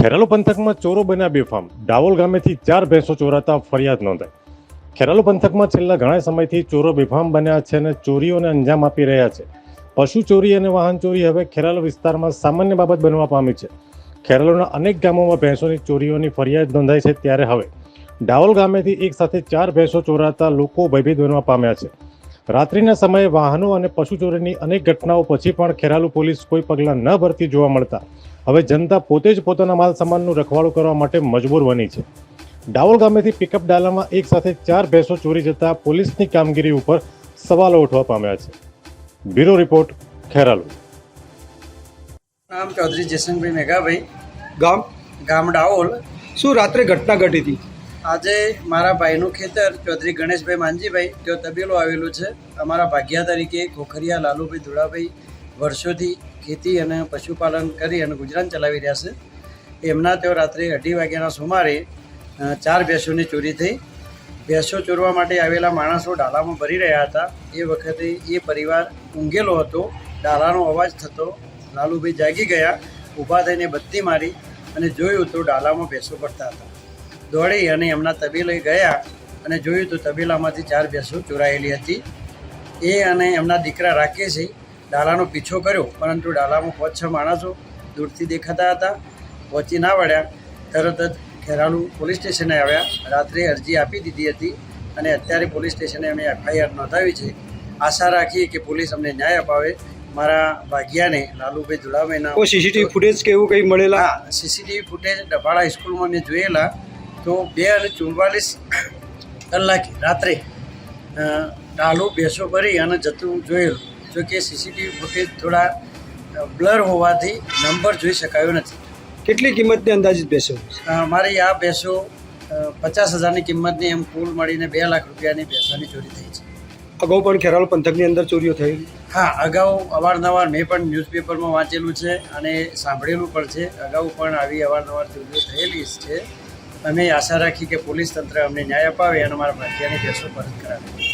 ખેરાલુ પંથકમાં ચોરો બન્યા બેફામ ડાવોલ ગામેથી ચાર ભેંસો ચોરાતા ફરિયાદ નોંધાઈ. ખેરાલુ પંથકમાં છેલ્લા ઘણા સમયથી ચોરો બેફામ બન્યા છે અને ચોરીઓને અંજામ આપી રહ્યા છે. પશુ ચોરી અને વાહન ચોરી હવે ખેરાલુ વિસ્તારમાં સામાન્ય બાબત બનવા પામી છે. ખેરાલુના અનેક ગામોમાં ભેંસોની ચોરીઓની ફરિયાદ નોંધાઈ છે ત્યારે હવે. ડાવોલ ગામેથી એક સાથે ચાર ભેંસો ચોરાતા લોકો ભયભીત બનવા પામ્યા છે. રાત્રિના સમયે વાહનો અને પશુ ચોરીની અનેક ઘટનાઓ પછી પણ ખેરાલુ પોલીસ કોઈ પગલાં ન ભરતી જોવા મળતા હવે જનતા પોતે જ પોતાના માલ સામાનનું રખવાડું કરવા માટે મજબૂર બની છે. ડાવોલ ગામેથી પિકઅપ ડાલામાં એક સાથે ચાર ભેંસો ચોરી જતા પોલીસની કામગીરી ઉપર સવાલો ઉઠવા પામ્યા છે. Bureau report Kheralu. નામ ચૌધરી જયસંગભાઈ મેઘાભાઈ. ગામ? ગામ ડાઓલ શું રાત્રે ઘટના ઘટી હતી? આજે મારા ભાઈનું ખેતર, ચૌધરી ગણેશભાઈ માનજીભાઈ તેઓ તબેલો આવેલું છે. અમારા ભાગ્યા તરીકે ખોખરિયા લાલુભાઈ ધુળાભાઈ વર્ષોથી ખેતી અને પશુપાલન કરી અને ગુજરાન ચલાવી રહ્યા છે. એમના તેઓ રાત્રે અઢી વાગ્યાના સુમારે ચાર ભેંસોની ચોરી થઈ. ભેંસો ચોરવા માટે આવેલા માણસો ડાલામાં ભરી રહ્યા હતા. એ વખતે એ પરિવાર ઊંઘેલો હતો. ડાલાનો અવાજ થતો, લાલુભાઈ જાગી ગયા, ઊભા થઈને બત્તી મારી અને જોયું તો ડાલામાં ભેંસો પડતા હતા. દોડી અને એમના તબેલે ગયા અને જોયું તો તબેલામાંથી ચાર ભેંસો ચોરાયેલી હતી. એ અને એમના દીકરા રાકેશે ડાલાનો પીછો કર્યો પરંતુ ડાલામાં પાંચ છ માણસો દૂરથી દેખાતા હતા. પહોંચી ના વળ્યા તરત જ ખેરાલુ પોલીસ સ્ટેશને આવ્યા. રાત્રે અરજી આપી દીધી હતી અને અત્યારે પોલીસ સ્ટેશને અમે એફઆઈઆર નોંધાવી છે. આશા રાખીએ કે પોલીસ અમને ન્યાય અપાવે. મારા ભાગ્યાને લાલુભાઈ ધુળાભાઈના સીસીટીવી ફૂટેજ કે એવું કંઈ મળેલા? સીસીટીવી ફૂટેજ ડભાડા સ્કૂલમાં મેં જોયેલા. તો બે અને ચુમ્માલીસ કલાકે રાત્રે ડાલો બેસો ભરી અને જતું જોયેલું જો કે સીસીટીવી ફૂટેજ થોડા બ્લર હોવાથી નંબર જોઈ શકાયો નથી. કેટલી કિંમતની અંદાજિત બેસો મારી આ બેસો પચાસ હજારની કિંમતની એમ કુલ મળીને બે લાખ રૂપિયાની બેસવાની ચોરી થઈ છે. અગાઉ પણ ખેરાલ પંથકની અંદર ચોરીઓ થયેલી હા અગાઉ અવારનવાર મેં પણ ન્યૂઝપેપરમાં વાંચેલું છે અને સાંભળેલું પણ છે. અગાઉ પણ આવી અવારનવાર ચોરીઓ થયેલી જ છે. અમે આશા રાખી કે પોલીસ તંત્ર અમને ન્યાય અપાવે અને અમારા ભાગ્યાની કેસો પરત કરાવે.